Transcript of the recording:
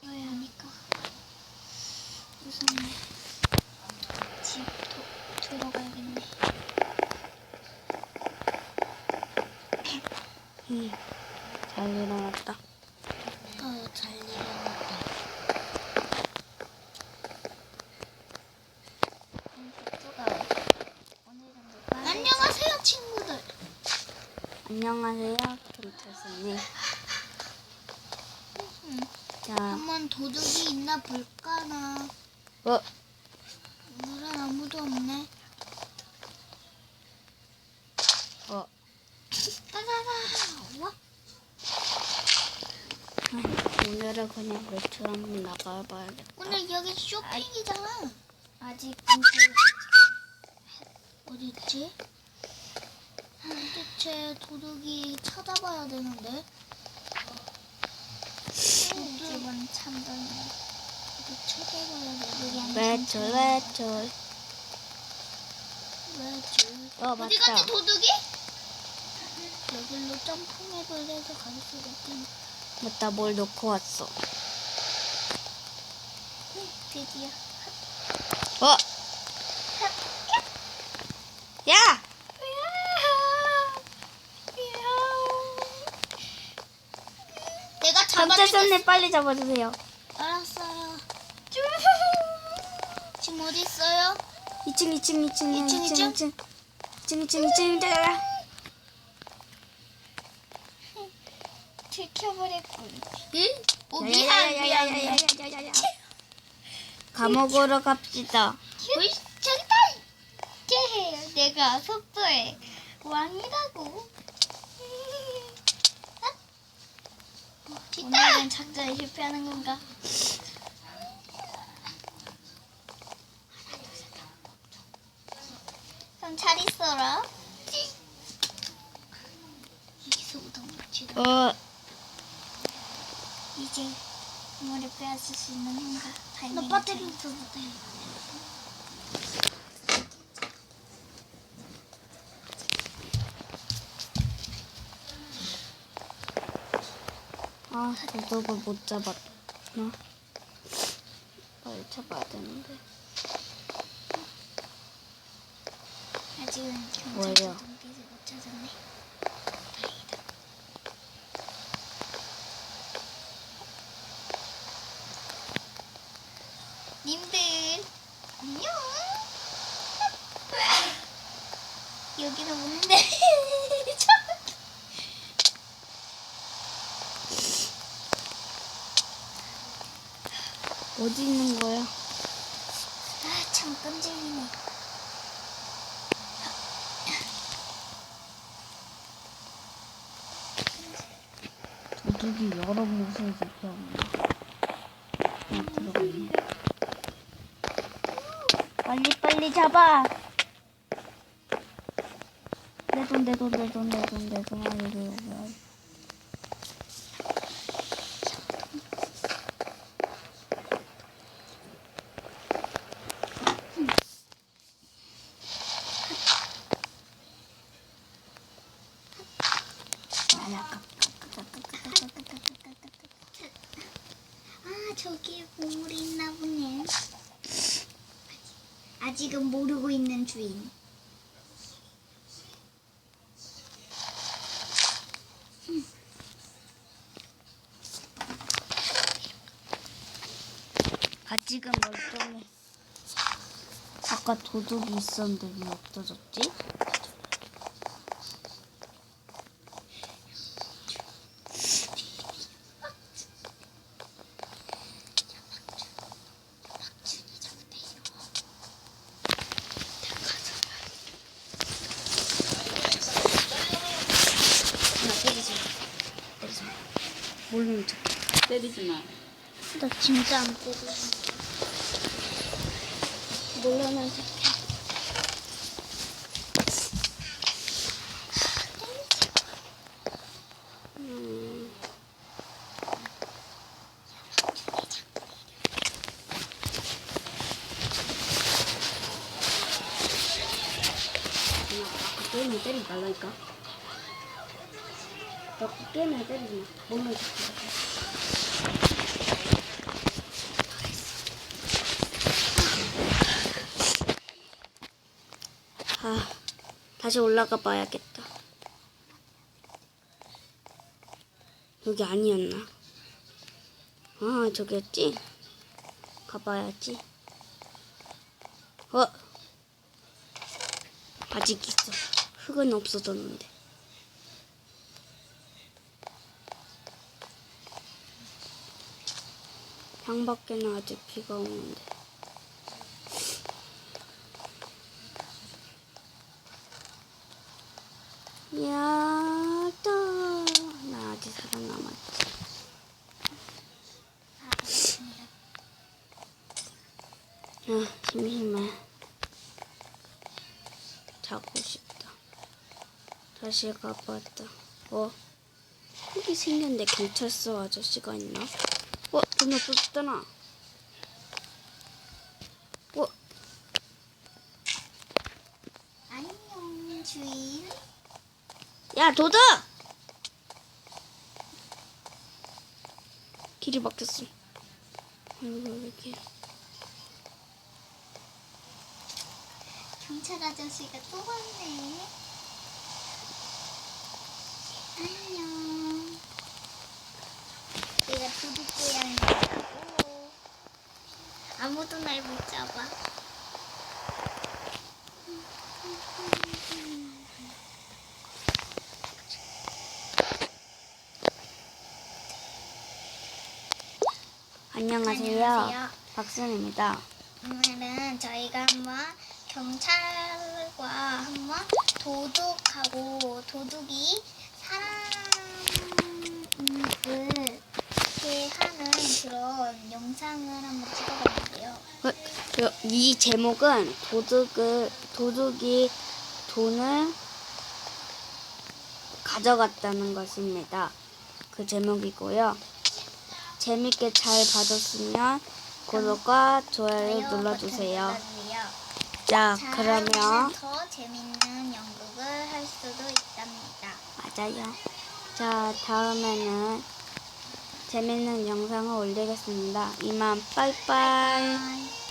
해야 하니까 우선 집 도, 들어가야겠네. 음, 잘 일어났다. 어, 잘 일어났다. 안녕하세요, 친구들. 안녕하세요, 김태수님. 음, 자, 한번 도둑이 있나 볼까나. 어, 오늘은 아무도 없네. 어, 따라라. 와. 오늘은 그냥 외출 한번 나가봐야겠다. 오늘 여기 쇼핑이잖아. 아직 어디 있지? 도대체 도둑이 찾아봐야 되는데. 집은 참던 도둑 찾아봐야 돼. 외출, 외출. 왜지? 어, 어디 맞다. 갔지 도둑이? 여기로 점프맵을 해서 갈 수가 있겠네. 맞다, 뭘 놓고 왔어. 드디어. 어! 야! 내가 잡아주겠어. 감태수님 빨리 잡아주세요. 알았어요. 지금 어디 있어요? 2층, 2층, 2층, 2층, 2층, 2층, 2층, 2층, 2층, 2층. 들켜버렸군. 응? 오 미안 미안 미안. 야야야야야야야야야야. 감옥으로 갑시다. 우이 저기다. 쟤 내가 속도의 왕이라고. 오늘은 작전에 실패하는 건가? 그럼 잘 있어라. 여기서부터 묻히다. 어, 이제 부모를 빼앗을 수 있는 건가? 너 배터리 없어서 아, 도둑을 못 잡았나? 빨리 잡아야 되는데. 아직은 뭐예요? 경찰 동기를 못 찾았네. 다행이다. 님들 안녕. 여기는 뭔데? 어디 있는 거야? 아 참 끈질기네. 도둑이 여러 곳에 잡혀왔네. 아. 빨리 빨리 잡아. 내 돈 내 돈 내 돈 내 돈 내돈 아니 내 저기에 보물이 있나 보네. 아직은 모르고 있는 주인. 아직은 멀쩡해. 아까 도둑이 있었는데 왜 없어졌지? 나 때리지 마. 때리지 마. 모르는 척. 때리지 마. 나 진짜 안. 모르는 척. 음. 아까 게임을 때리지 말라니까. 너 게임을 때리지 마. 모르는 척. 다시 올라가 봐야겠다. 여기 아니었나? 아, 저기였지? 가봐야지. 어? 아직 있어. 흙은 없어졌는데. 창밖에는 아직 비가 오는데. 야, 또. 나 아직 살아남았지. 아, 맞습니다. 아, 심심해. 자고 싶다. 다시 가봤다. 어? 여기 생겼는데 경찰서 아저씨가 있나? 어? 돈 없어졌잖아. 어? 안녕 주인. 야, 도둑! 길이 막혔어. 아이고, 왜 이렇게. 경찰 아저씨가 또 왔네. 안녕. 내가 도둑 고양이라고. 아무도 날 못 잡아. 안녕하세요. 안녕하세요. 박순입니다. 오늘은 저희가 한번 경찰과 한번 도둑하고 도둑이 사람을 이렇게 하는 그런 영상을 한번 찍어봤는데요. 어, 그, 이 제목은 도둑을 도둑이 돈을 가져갔다는 것입니다. 그 제목이고요. 재밌게 잘 봐줬으면 구독과 좋아요 눌러주세요. 자, 자, 그러면 더 재밌는 연극을 할 수도 있답니다. 맞아요. 자, 다음에는 재밌는 영상을 올리겠습니다. 이만 빠이빠이. 바이.